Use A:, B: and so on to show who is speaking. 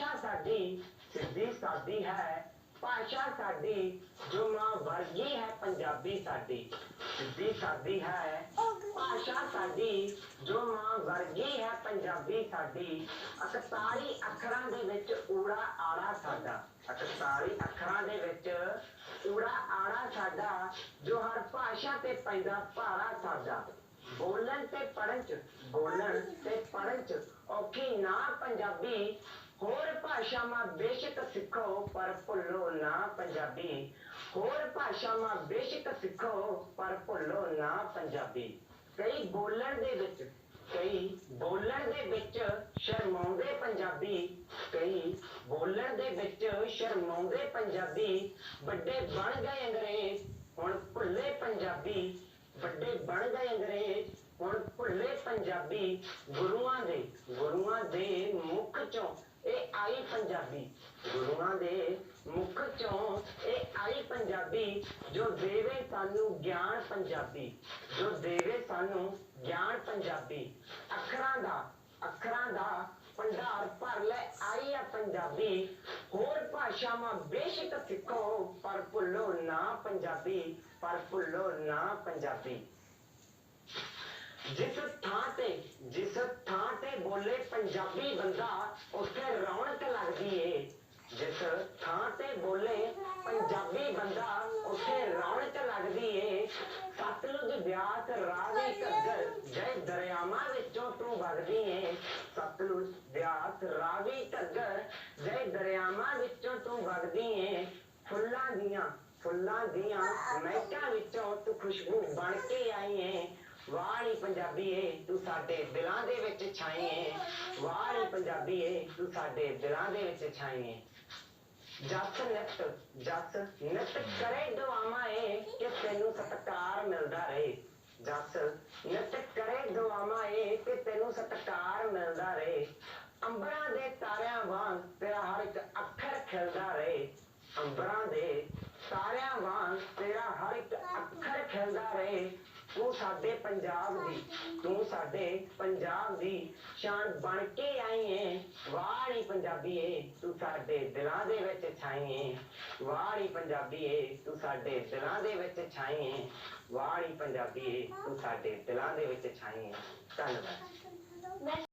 A: ਭਾਸ਼ਾ ਸਾਡੀ ਸਿੱਧੀ ਸਾਦੀ ਹੈ, ਭਾਸ਼ਾ ਸਾਡੀ ਜੋ ਵਰਗੀ ਹੈ, ਪੰਜਾਬੀ ਸਾਡੀ ਸਿੱਧੀ ਸਾਦੀ ਹੈ। ਭਾਸ਼ਾ ਸਾਡੀ ਜੋ ਵਰਗੀ ਹੈ, ਪੰਜਾਬੀ ਸਾਡੀ 41 ਅੱਖਰਾਂ ਦੇ ਵਿੱਚ ਊੜਾ ਆੜਾ ਸਾਡਾ 41 ਅੱਖਰਾਂ ਦੇ ਵਿੱਚ ਊੜਾ ਆੜਾ ਸਾਡਾ, ਜੋ ਹਰ ਭਾਸ਼ਾ ਤੇ ਪੈਂਦਾ ਭਾਰਾ ਸਾਡਾ। ਬੋਲਣ ਤੇ ਪੜਨ ਚ, ਬੋਲਣ ਤੇ ਪੜਨ ਚ ਔਖੀ ਨਾ ਪੰਜਾਬੀ ਹੋਰ ਭਾਸ਼ਾਵਾਂ ਬੇਸ਼ੱਕ ਸਿੱਖੋ, ਪਰ ਭੁੱਲੋ ਨਾ ਪੰਜਾਬੀ। ਹੋਰ ਭਾਸ਼ਾਵਾਂ ਬੇਸ਼ੱਕ ਸਿੱਖੋ, ਪਰ ਭੁੱਲੋ ਨਾ ਪੰਜਾਬੀ। ਕਈ ਬੋਲਣ ਦੇ ਵਿੱਚ, ਕਈ ਬੋਲਣ ਦੇ ਵਿੱਚ ਸ਼ਰਮਾਉਂਦੇ ਪੰਜਾਬੀ। ਕਈ ਬੋਲਣ ਦੇ ਵਿੱਚ ਸ਼ਰਮਾਉਂਦੇ ਪੰਜਾਬੀ। ਵੱਡੇ ਬਣ ਗਏ ਅੰਗਰੇਜ਼, ਹੁਣ ਭੁੱਲੇ ਪੰਜਾਬੀ। ਵੱਡੇ ਬਣ ਗਏ ਅੰਗਰੇਜ਼ ਹੁਣ ਭੁੱਲੇ ਪੰਜਾਬੀ ਗੁਰੂਆਂ ਦੇ ਗੁਰੂਆਂ ਦੇ ਮੁਖ ਚੋਂ ਇਹ ਆਈ ਪੰਜਾਬੀ। ਗੁਰੂਆਂ ਦੇ ਮੁਖ ਚੋਂ ਇਹ ਆਈ ਪੰਜਾਬੀ, ਜੋ ਦੇਵੇ ਸਾਨੂੰ ਗਿਆਨ ਪੰਜਾਬੀ, ਜੋ ਦੇਵੇ ਸਾਨੂੰ ਗਿਆਨ ਪੰਜਾਬੀ। ਅੱਖਰਾਂ ਦਾ ਅੱਖਰਾਂ ਦਾ ਭੰਡਾਰ ਭਰ ਲੈ ਆਈ ਆ ਪੰਜਾਬੀ। ਹੋਰ ਭਾਸ਼ਾਵਾਂ ਬੇਸ਼ੱਕ ਸਿੱਖੋ, ਪਰ ਭੁੱਲੋ ਨਾ ਪੰਜਾਬੀ, ਪਰ ਭੁੱਲੋ ਨਾ ਪੰਜਾਬੀ। ਜਿਸ ਥਾਂ ਤੇ, ਜਿਸ ਥਾਂ ਤੇ ਬੋਲੇ ਪੰਜਾਬੀ ਬੰਦਾ, ਉੱਥੇ ਰੌਣਕ ਲੱਗਦੀ ਏ। ਜਿਸ ਥਾਂ ਤੇ ਬੋਲੇ ਪੰਜਾਬੀ ਬੰਦਾ, ਉੱਥੇ ਰੌਣਕ ਲੱਗਦੀ ਏ। ਸਤਲੁਜ ਬਿਆਸ ਰਾਵੀ ਘੱਗਰ ਜੈ ਦਰਿਆਵਾਂ ਵਿੱਚੋਂ ਤੂੰ ਵਗਦੀ ਏ। ਸਤਲੁਜ ਬਿਆਸ ਰਾਵੀ ਘੱਗਰ ਜੈ ਦਰਿਆਵਾਂ ਵਿੱਚੋਂ ਤੂੰ ਵਗਦੀ ਏ। ਫੁੱਲਾਂ ਦੀਆਂ ਫੁੱਲਾਂ ਦੀਆਂ ਮਹਿਕਾਂ ਵਿੱਚੋਂ ਤੂੰ ਖੁਸ਼ਬੂ ਬਣ ਕੇ ਆਈ ਏ। ਵਾਲੀ ਪੰਜਾਬੀ ਏ, ਤੂੰ ਸਾਡੇ ਦਿਲਾਂ ਦੇ ਵਿੱਚ ਛਾਈ ਏ। ਵਾਲੀ ਪੰਜਾਬੀ ਏ, ਤੂੰ ਸਾਡੇ ਦਿਲਾਂ ਦੇ ਵਿੱਚ ਛਾਈ ਏ। ਜਸ ਨਿਤ ਜਸ ਨਿਤ ਕਰੇ ਦੁਆਵਾਂ ਏ, ਕਿ ਤੈਨੂੰ ਸਤਕਾਰ ਮਿਲਦਾ ਰਹੇ। ਜਸ ਨਿਤ ਕਰੇ ਦੁਆਵਾਂ ਏ, ਕਿ ਤੈਨੂੰ ਸਤਕਾਰ ਮਿਲਦਾ ਰਹੇ। ਅੰਬਰਾਂ ਦੇ ਤਾਰਿਆਂ ਵਾਂਗ ਤੇਰਾ ਹਰ ਇੱਕ ਅੱਖਰ ਖਿਲਦਾ ਰਹੇ। ਅੰਬਰਾਂ ਦੇ ਤਾਰਿਆਂ ਵਾਂਗ ਤੇਰਾ ਹਰ ਇੱਕ ਅੱਖਰ ਖਿਲਦਾ ਰਹੇ। ਤੂੰ ਸਾਡੇ ਪੰਜਾਬ ਦੀ, ਤੂੰ ਸਾਡੇ ਪੰਜਾਬ ਦੀ ਸ਼ਾਨ ਬਣ ਕੇ ਆਈ ਏ। ਵਾਲੀ ਪੰਜਾਬੀ ਏ, ਤੂੰ ਸਾਡੇ ਦਿਲਾਂ ਦੇ ਵਿੱਚ ਛਾਈ ਏ। ਵਾਲੀ ਪੰਜਾਬੀ ਏ, ਤੂੰ ਸਾਡੇ ਦਿਲਾਂ ਦੇ ਵਿੱਚ ਛਾਈ ਏ। ਵਾਲੀ ਪੰਜਾਬੀ ਏ, ਤੂੰ ਸਾਡੇ ਦਿਲਾਂ ਦੇ ਵਿੱਚ ਛਾਈ ਏ। ਧੰਨਵਾਦ।